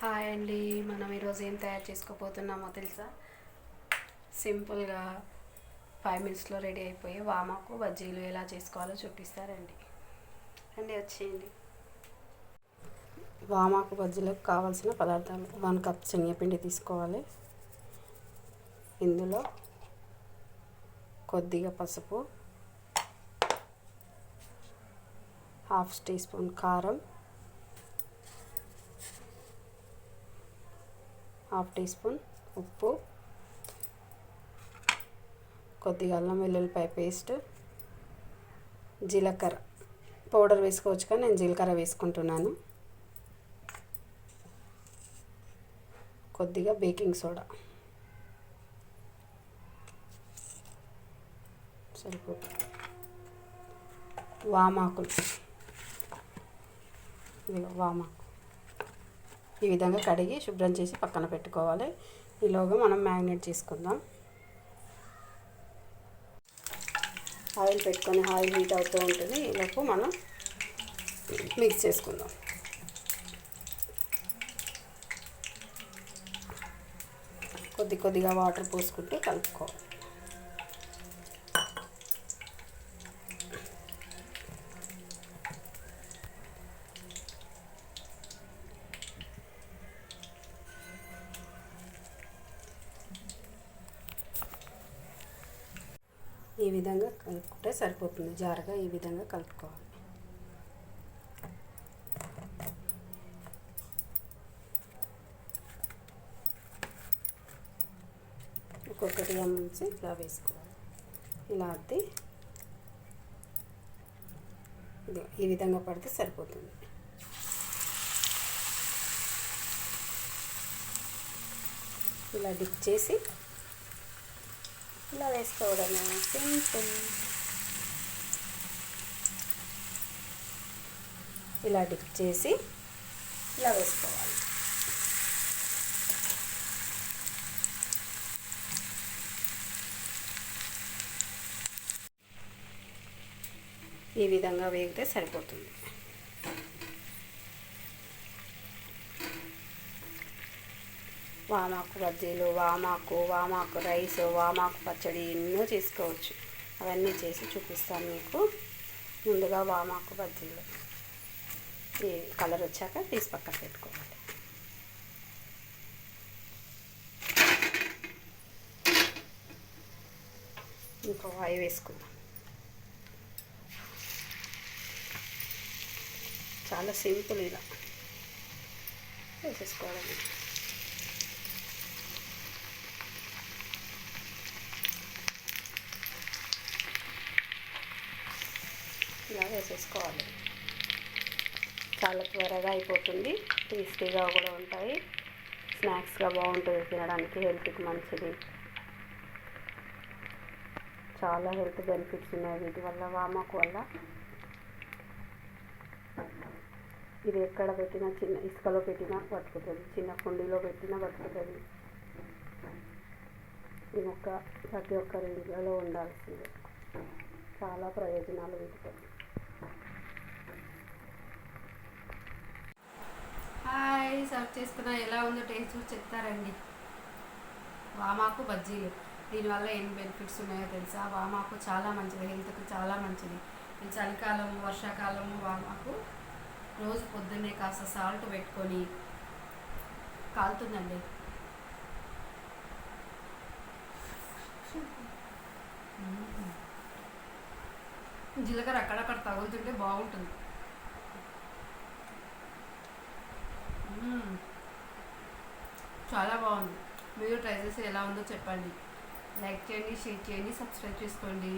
Hi అండి. మనం ఈరోజు ఏం తయారు చేసుకోబోతున్నామో తెలుసా? సింపుల్గా ఫైవ్ మినిట్స్లో రెడీ అయిపోయి వామాకు బజ్జీలు ఎలా చేసుకోవాలో చూపిస్తారండి. రండి వచ్చేయండి. వామాకు బజ్జీలకు కావాల్సిన పదార్థాలు. వన్ కప్ శనగపిండి తీసుకోవాలి. ఇందులో కొద్దిగా పసుపు హాఫ్ టీ స్పూన్ కారం హాఫ్ టీ స్పూన్ ఉప్పు కొద్దిగా అల్లం వెల్లుల్లిపాయ పేస్ట్ జీలకర్ర. పౌడర్ వేసుకోవచ్చు కానీ నేను జీలకర్ర వేసుకుంటున్నాను. కొద్దిగా బేకింగ్ సోడా. సరిపోతుంది. వామాకులు. వామాకు. ఈ విధంగా కడిగి శుభ్రం చేసి పక్కన పెట్టుకోవాలి. ఈలోగా మనం మ్యారినేట్ చేసుకుందాం. ఆయిల్ పెట్టుకొని ఆయిల్ హీట్ అవుతూ ఉంటుంది. ఈలోపు మనం మిక్స్ చేసుకుందాం. కొద్ది కొద్దిగా వాటర్ పోసుకుంటూ కలుపుకోవాలి. ఈ విధంగా కలుపుకుంటే సరిపోతుంది. జారుగా ఈ విధంగా కలుపుకోవాలి. ఒక్కొక్కటిగా అమ్మించి ఇలా వేసుకోవాలి. ఇలా అద్ది ఈ విధంగా పడితే సరిపోతుంది. ఇలా డిప్ చేసి ఇలా వేసుకోవడమే సింపుల్ ఇలా డిప్ చేసి ఇలా వేసుకోవాలి ఈ విధంగా వేగితే సరిపోతుంది. వామాకు బజ్జీలు వామాకు వామాకు రైస్ వామాకు పచ్చడి ఎన్నో చేసుకోవచ్చు. అవన్నీ చేసి చూపిస్తాను మీకు. ముందుగా వామాకు బజ్జీలు. ఈ కలర్ వచ్చాక తీసి పక్కన పెట్టుకోవాలి. ఇంకో వాయి వేసుకుందాం. చాలా సింపుల్ ఇలా వేసేసుకోవడం ఇలా వేసేసుకోవాలి. చాలా త్వరగా అయిపోతుంది. టేస్టీగా కూడా ఉంటాయి. స్నాక్స్గా బాగుంటుంది తినడానికి. హెల్త్కి మంచిది. చాలా హెల్త్ బెనిఫిట్స్ ఉన్నాయి వీటి వల్ల వామాకు వల్ల. ఇది ఎక్కడ పెట్టినా చిన్న ఇసుకలో పెట్టినా బతుకుతుంది. చిన్న కుండీలో పెట్టినా బతుకుతుంది. ఈ మొక్క ప్రతి ఒక్కరి ఇంట్లో ఉండాల్సిందే. చాలా ప్రయోజనాలు వీటితో హాయ్ సర్వ్ చేసుకున్నా ఎలా ఉందో టేస్ట్ చూసి చెప్తారండి. వామాకు బజ్జీలు. దీనివల్ల ఏం బెనిఫిట్స్ ఉన్నాయో తెలుసా? వామాకు చాలా మంచిది. హెల్త్కి చాలా మంచిది. ఈ చలికాలము వర్షాకాలము వామాకు రోజు పొద్దున్నే కాస్త సాల్ట్ పెట్టుకొని కాలుతుందండి. జీలకర్ర అక్కడక్కడ తగులుతుంటే బాగుంటుంది. చాలా బాగుంది. మీరు ట్రై చేసి ఎలా ఉందో చెప్పండి. లైక్ చేయండి షేర్ చేయండి సబ్స్క్రైబ్ చేసుకోండి.